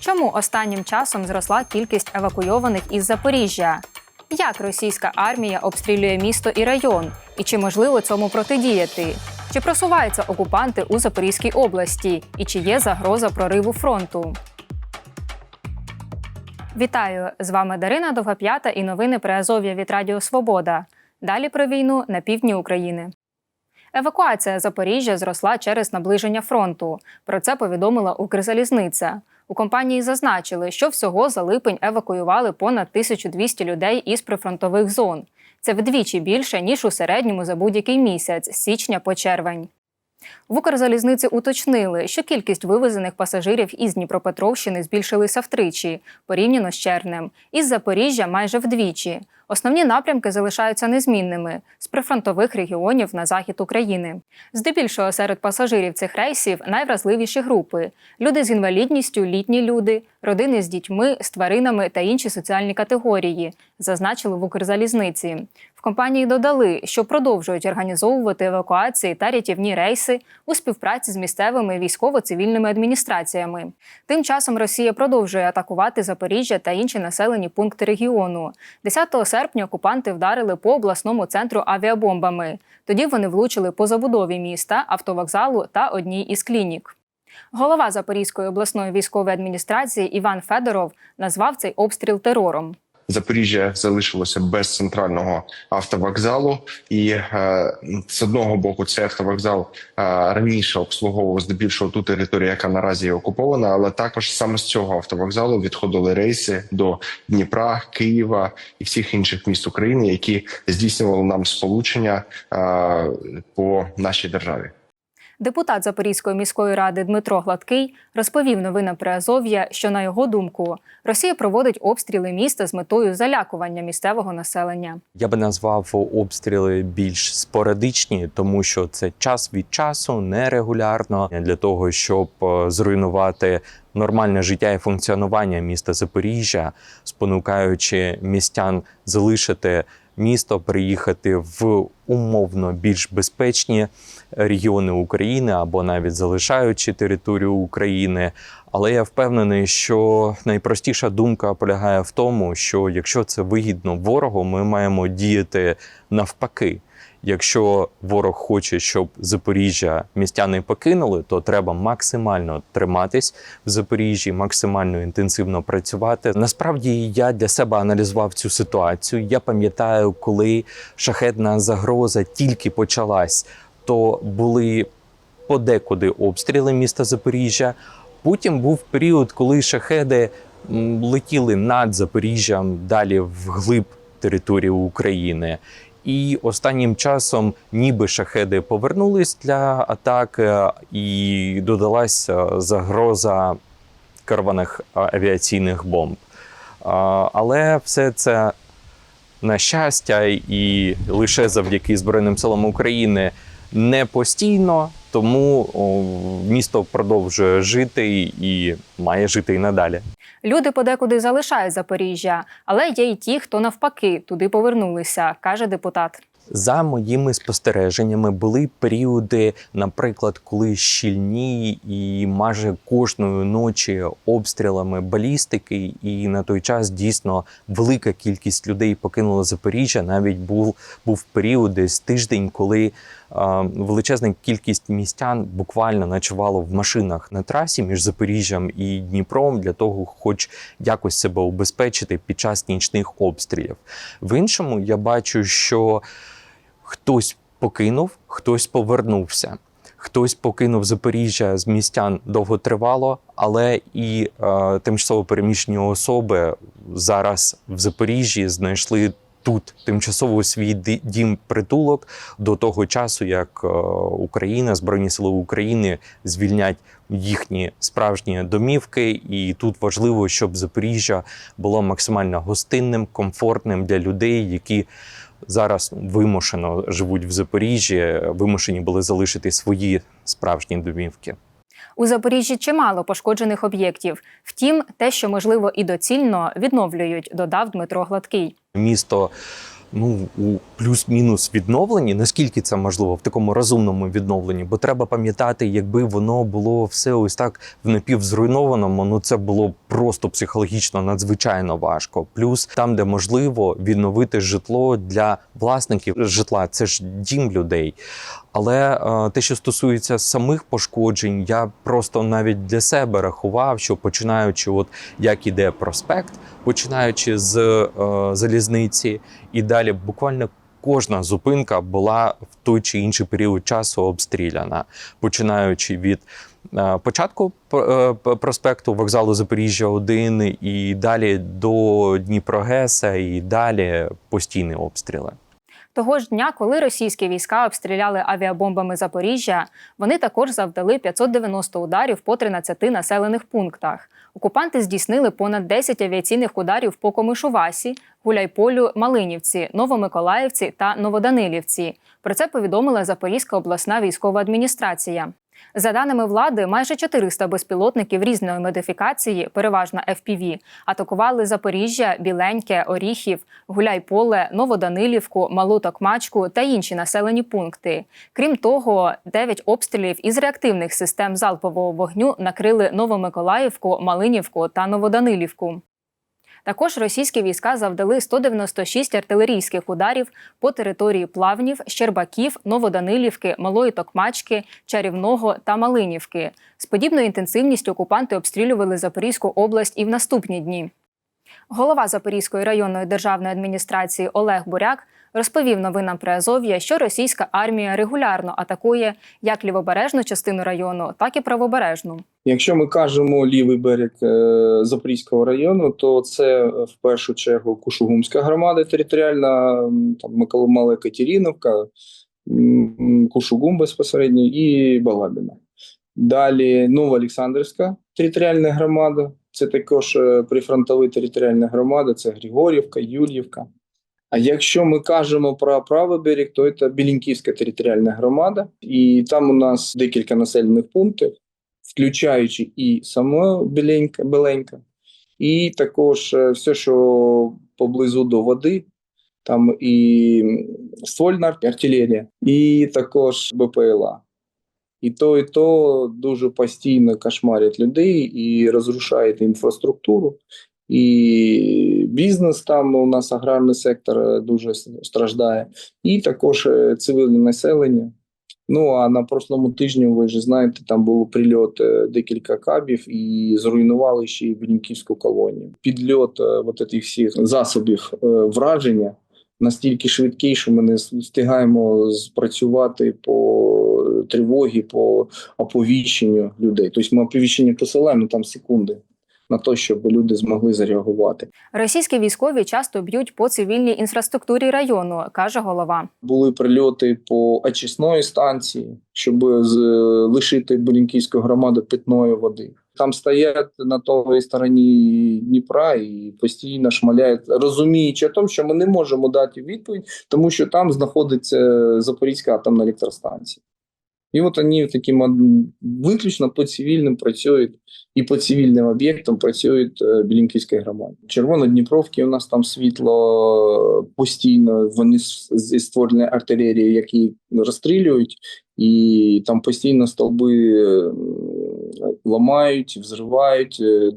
Чому останнім часом зросла кількість евакуйованих із Запоріжжя? Як російська армія обстрілює місто і район? І чи можливо цьому протидіяти? Чи просуваються окупанти у Запорізькій області? І чи є загроза прориву фронту? Вітаю! З вами Дарина Довгоп'ята і новини про Азов'я від Радіо Свобода. Далі про війну на півдні України. Евакуація Запоріжжя зросла через наближення фронту. Про це повідомила Укрзалізниця. У компанії зазначили, що всього за липень евакуювали понад 1200 людей із прифронтових зон. Це вдвічі більше ніж у середньому за будь-який місяць з січня по червень. В Укрзалізниці уточнили, що кількість вивезених пасажирів із Дніпропетровщини збільшилися втричі, порівняно з червнем, із Запоріжжя майже вдвічі. Основні напрямки залишаються незмінними з прифронтових регіонів на захід України. Здебільшого серед пасажирів цих рейсів найвразливіші групи: люди з інвалідністю, літні люди, родини з дітьми, з тваринами та інші соціальні категорії, зазначили в Укрзалізниці. Компанії додали, що продовжують організовувати евакуації та рятівні рейси у співпраці з місцевими військово-цивільними адміністраціями. Тим часом Росія продовжує атакувати Запоріжжя та інші населені пункти регіону. 10 серпня окупанти вдарили по обласному центру авіабомбами. Тоді вони влучили по забудові міста, автовокзалу та одній із клінік. Голова Запорізької обласної військової адміністрації Іван Федоров назвав цей обстріл терором. Запоріжжя залишилося без центрального автовокзалу, і е, з одного боку цей автовокзал е, раніше обслуговував здебільшого ту територію, яка наразі є окупована, але також саме з цього автовокзалу відходили рейси до Дніпра, Києва і всіх інших міст України, які здійснювали нам сполучення е, по нашій державі. Депутат Запорізької міської ради Дмитро Гладкий розповів новинам при Азов'я, що на його думку Росія проводить обстріли міста з метою залякування місцевого населення. Я би назвав обстріли більш спорадичні, тому що це час від часу нерегулярно для того, щоб е, зруйнувати нормальне життя і функціонування міста Запоріжжя, спонукаючи містян залишити місто, приїхати в умовно більш безпечні регіони України або навіть залишаючи територію України. Але я впевнений, що найпростіша думка полягає в тому, що якщо це вигідно ворогу, ми маємо діяти навпаки. Якщо ворог хоче, щоб Запоріжжя містяни покинули, то треба максимально триматись в Запоріжжі, максимально інтенсивно працювати. Насправді я для себе аналізував цю ситуацію. Я пам'ятаю, коли шахетна загроза тільки почалась, то були подекуди обстріли міста Запоріжжя. Потім був період, коли шахеди летіли над Запоріжжям далі вглиб території України. І останнім часом ніби шахеди повернулись для атаки, і додалась е, загроза керованих е, авіаційних бомб. Але все це на щастя, і лише завдяки Збройним силам України не постійно, тому о, місто продовжує жити і має жити і надалі. Люди подекуди залишають Запоріжжя, але є й ті, хто навпаки туди повернулися, каже депутат. За моїми спостереженнями були періоди, наприклад, коли щільні і майже кожної ночі обстрілами балістики, і на той час дійсно велика кількість людей покинула Запоріжжя. Навіть був був період десь тиждень, коли величезна кількість містян буквально ночувало в машинах на трасі між Запоріжжям і Дніпром для того, хоч якось себе убезпечити під час нічних обстрілів. В іншому я бачу, що хтось покинув, хтось повернувся. Хтось покинув Запоріжжя з містян довготривало, але і е, тимчасово переміщені особи зараз в Запоріжжі знайшли тут тимчасово свій дім притулок до того часу, як е, Україна, Збройні Сили України звільнять їхні справжні домівки. І тут важливо, щоб Запоріжжя було максимально гостинним, комфортним для людей, які зараз вимушено живуть в Запоріжжі, вимушені були залишити свої справжні домівки. У Запоріжжі чимало пошкоджених об'єктів. Втім, те, що можливо і доцільно відновлюють, додав Дмитро Гладкий. Місто ну у плюс-мінус відновленні. Наскільки це можливо в такому розумному відновленні? Бо треба пам'ятати, якби воно було все ось так в напівзруйнованому, ну це було просто психологічно надзвичайно важко. Плюс там, де можливо відновити житло для власників житла, це ж дім людей. Але е, те, що стосується самих пошкоджень, я просто навіть для себе рахував, що починаючи, от як іде проспект, починаючи з е, залізниці, і далі буквально кожна зупинка була в той чи інший період часу обстріляна, починаючи від е, початку е, проспекту вокзалу Запоріжжя 1 і далі до Дніпрогеса, і далі постійні обстріли. Того ж дня, коли російські війська обстріляли авіабомбами Запоріжжя, вони також завдали 590 ударів по 13 населених пунктах. Окупанти здійснили понад 10 авіаційних ударів по Комишувасі, Гуляйполю, Малинівці, Новомиколаївці та Новоданилівці. Про це повідомила Запорізька обласна військова адміністрація. За даними влади, майже 400 безпілотників різної модифікації, переважно FPV, атакували Запоріжжя, Біленьке, Оріхів, Гуляйполе, Новоданилівку, Малу Токмачку та інші населені пункти. Крім того, 9 обстрілів із реактивних систем залпового вогню накрили Новомиколаївку, Малинівку та Новоданилівку. Також російські війська завдали 196 артилерійських ударів по території Плавнів, Щербаків, Новоданилівки, Малої Токмачки, Чарівного та Малинівки. З подібною інтенсивністю окупанти обстрілювали Запорізьку область і в наступні дні. Голова Запорізької районної державної адміністрації Олег Буряк розповів новинам Приазов'я, що російська армія регулярно атакує як лівобережну частину району, так і правобережну. Якщо ми кажемо лівий берег е, Запорізького району, то це е, в першу чергу Кушугумська громада територіальна, там Микола- Мала Катериновка, Кушугум безпосередньо і Балабіна. Далі Новоолександрівська територіальна громада, це також е, прифронтові територіальна громада, це Григорівка, Юльївка. А якщо ми кажемо про правий берег, то це Білінківська територіальна громада, і там у нас декілька населених пунктів включаючи і саме Біленька, Беленька, і також е, все, що поблизу до води, там і ствольна артилерія, і також БПЛА. І то, і то дуже постійно кошмарять людей і розрушають інфраструктуру. І бізнес там у нас аграрний сектор е, дуже страждає, і також е, цивільне населення. Ну а на прошлому тижні, ви ж знаєте, там був прильот е, декілька кабів і зруйнували ще й Блінківську колонію. Підльот от цих всіх засобів враження настільки швидкий, що ми не встигаємо спрацювати по тривогі, по оповіщенню людей. Тобто ми оповіщення посилаємо там секунди на те, щоб люди змогли зареагувати. Російські військові часто б'ють по цивільній інфраструктурі району, каже голова. були прильоти по очисної станції, щоб з- лишити Бурінківську громаду питної води. Там стоять на той стороні Дніпра і постійно шмаляють, розуміючи о тому, що ми не можемо дати відповідь, тому що там знаходиться Запорізька атомна електростанція. І от вони таким виключно по цивільним працюють і по цивільним об'єктам працюють е, Білінківські громади. Червоно-Дніпровки у нас там світло е, постійно. Вони зі створені артилерії, які розстрілюють, і там постійно стовби е, ламають, взривають, е,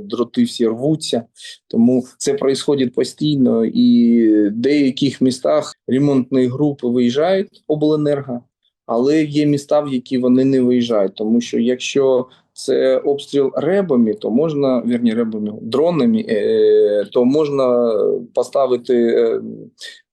дроти всі рвуться. Тому це відбувається постійно. І в деяких містах ремонтні групи виїжджають обленерго, але є міста, в які вони не виїжджають, тому що якщо це обстріл ребами, то можна вірні ребами дронами, е, то можна поставити е,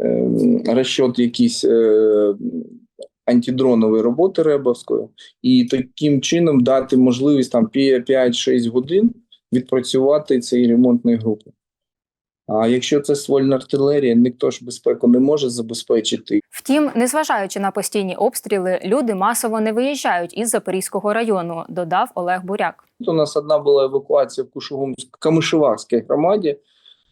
е, розчот якийсь е, антидронової роботи ребовської, і таким чином дати можливість там 5-6 годин відпрацювати цієї ремонтної групи. А якщо це ствольна артилерія, ніхто ж безпеку не може забезпечити. Втім, незважаючи на постійні обстріли, люди масово не виїжджають із Запорізького району, додав Олег Буряк. У нас одна була евакуація в Кушугумській Камишеварській громаді.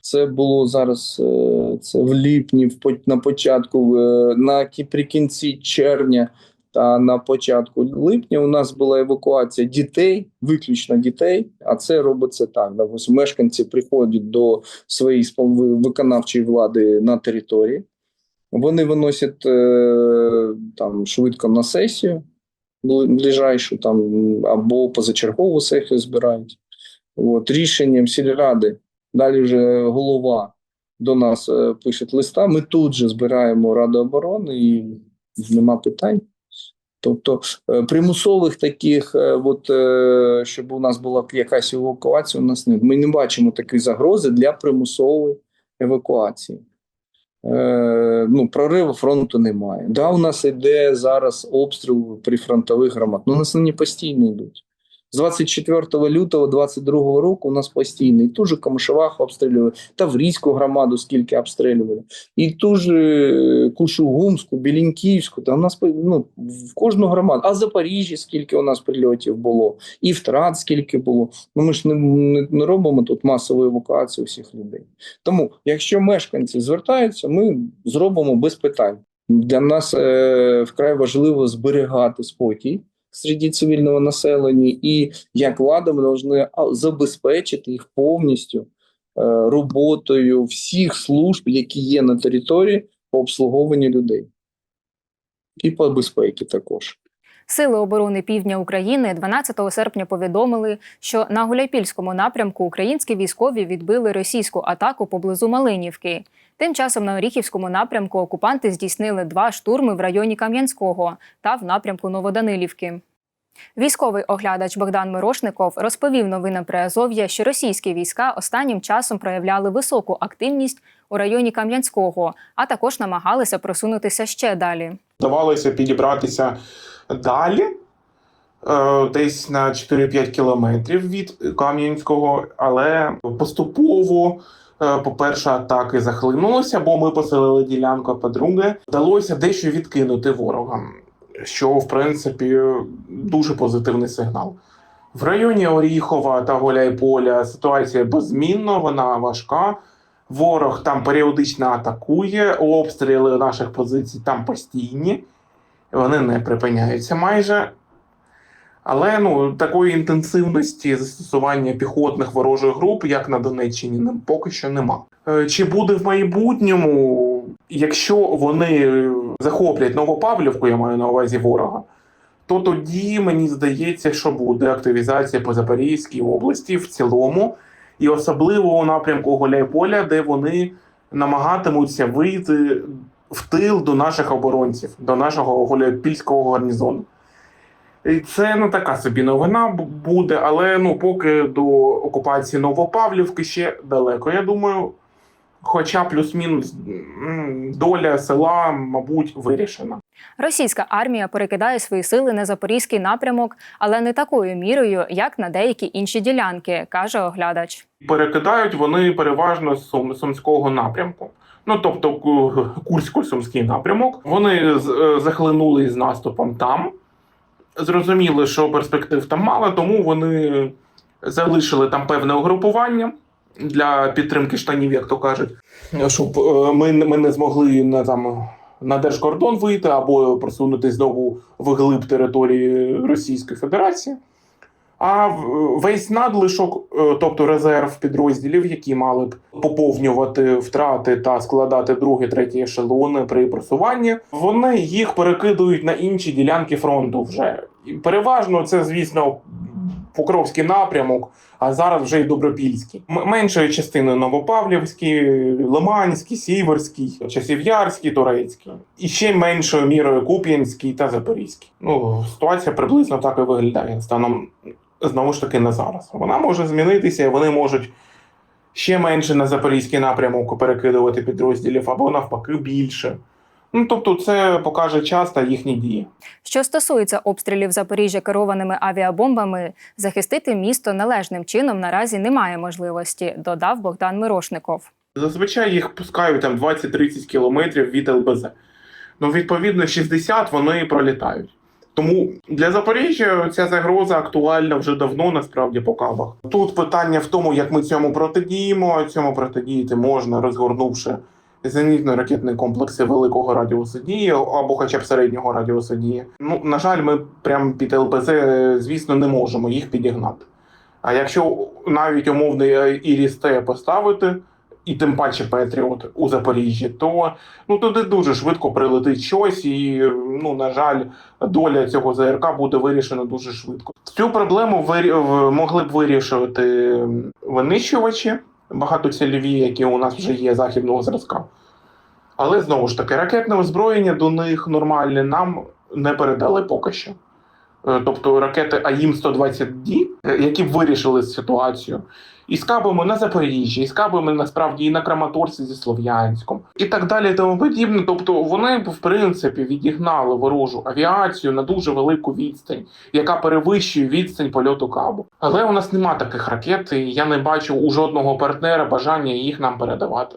Це було зараз е, це в липні, на початку, е, наприкінці червня та на початку липня у нас була евакуація дітей, виключно дітей. А це робиться так. Ось мешканці приходять до своєї виконавчої влади на території. Вони виносять е, там швидко на сесію ближайшу там або позачергову сесію збирають. От, рішенням сільради. Далі вже голова до нас е, пише листа. Ми тут же збираємо Раду оборони і нема питань. Тобто е, примусових таких, е, от, е, щоб у нас була якась евакуація, у нас не ми не бачимо такої загрози для примусової евакуації. Е, ну, прориву фронту немає. Да, у нас іде зараз обстріл прифронтових громад. Ну, у нас вони постійно йдуть. З 24 лютого 22 року у нас постійно. І ту же Камишевах обстрілювали, Таврійську громаду скільки обстрілювали, і ту ж е, Кушугумську, Білінківську. Та у нас ну, в кожну громаду. А Запоріжжя скільки у нас прильотів було, і втрат скільки було. Ну ми ж не, не, не робимо тут масову евакуацію всіх людей. Тому, якщо мешканці звертаються, ми зробимо без питань. Для нас е, вкрай важливо зберігати спокій серед цивільного населення, і як влада ми повинні забезпечити їх повністю е, роботою всіх служб, які є на території по обслуговуванню людей, і по безпеці також. Сили оборони Півдня України 12 серпня повідомили, що на Гуляйпільському напрямку українські військові відбили російську атаку поблизу Малинівки. Тим часом на Оріхівському напрямку окупанти здійснили два штурми в районі Кам'янського та в напрямку Новоданилівки. Військовий оглядач Богдан Мирошников розповів новинам Приазов'я, що російські війська останнім часом проявляли високу активність у районі Кам'янського, а також намагалися просунутися ще далі. Вдавалося підібратися далі, е, десь на 4-5 кілометрів від Кам'янського, але поступово, е, по-перше, атаки захлинулися, бо ми поселили ділянку, по-друге, вдалося дещо відкинути ворогам, що, в принципі, дуже позитивний сигнал. В районі Оріхова та Голяйполя ситуація беззмінна, вона важка. Ворог там періодично атакує, обстріли наших позицій там постійні, вони не припиняються майже. Але ну, такої інтенсивності застосування піхотних ворожих груп, як на Донеччині, поки що нема. Е, Чи буде в майбутньому, якщо вони захоплять Новопавлівку, я маю на увазі ворога, то тоді мені здається, що буде активізація по Запорізькій області в цілому, і особливо у напрямку Голяйполя, де вони намагатимуться вийти в тил до наших оборонців, до нашого Голяйпільського гарнізону. І це не така собі новина буде, але ну поки до окупації Новопавлівки ще далеко, я думаю. Хоча плюс-мінус доля села, мабуть, вирішена. Російська армія перекидає свої сили на запорізький напрямок, але не такою мірою, як на деякі інші ділянки, каже оглядач. Перекидають вони переважно з Сумського напрямку. Ну тобто Курсько-Сумський напрямок. Вони з- е, захлинули з наступом там. Зрозуміли, що перспектив там мало, тому вони залишили там певне угрупування для підтримки штанів, як то кажуть, щоб е, ми, ми не змогли на там. На держкордон вийти або просунути знову в глиб території Російської Федерації. А весь надлишок, е, тобто резерв підрозділів, які мали б поповнювати втрати та складати другі, треті ешелони при просуванні, вони їх перекидують на інші ділянки фронту вже. І переважно це, звісно, Покровський напрямок, а зараз вже й Добропільський. Меншою частиною Новопавлівський, Лиманський, Сіверський, Часів'ярський, Турецький. І ще меншою мірою Куп'янський та Запорізький. Ну, ситуація приблизно так і виглядає станом знову ж таки на зараз. Вона може змінитися, і вони можуть ще менше на запорізький напрямок перекидувати підрозділів, або навпаки більше. Ну тобто, це покаже час та їхні дії. Що стосується обстрілів Запоріжжя керованими авіабомбами, захистити місто належним чином наразі немає можливості, додав Богдан Мирошников. Зазвичай їх пускають там 20-30 кілометрів від ЛБЗ. Ну, відповідно, 60 вони пролітають. Тому для Запоріжжя ця загроза актуальна вже давно, насправді, по кабах. Тут питання в тому, як ми цьому протидіємо. Цьому протидіяти можна, розгорнувши зенітно-ракетні комплекси великого радіусу дії або хоча б середнього радіусу дії. Ну, на жаль, ми прямо під ЛБЗ, звісно, не можемо їх підігнати. А якщо навіть умовний Іріс Т поставити, і тим паче Петріот у Запоріжжі, то ну туди дуже швидко прилетить щось, і ну на жаль, доля цього ЗРК буде вирішена дуже швидко. Цю проблему вирі... могли б вирішувати винищувачі багатоцільові, які у нас вже є західного зразка. Але знову ж таки, ракетне озброєння до них нормальне нам не передали поки що. Е, Тобто ракети АІМ-120D, е, які б вирішили ситуацію, і з кабами на Запоріжжі, і з кабами насправді і на Краматорську зі Слов'янськом, і так далі, тому подібне. Тобто вони в принципі відігнали ворожу авіацію на дуже велику відстань, яка перевищує відстань польоту кабу. Але у нас нема таких ракет, і я не бачу у жодного партнера бажання їх нам передавати.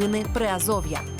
Новини Приазов'я.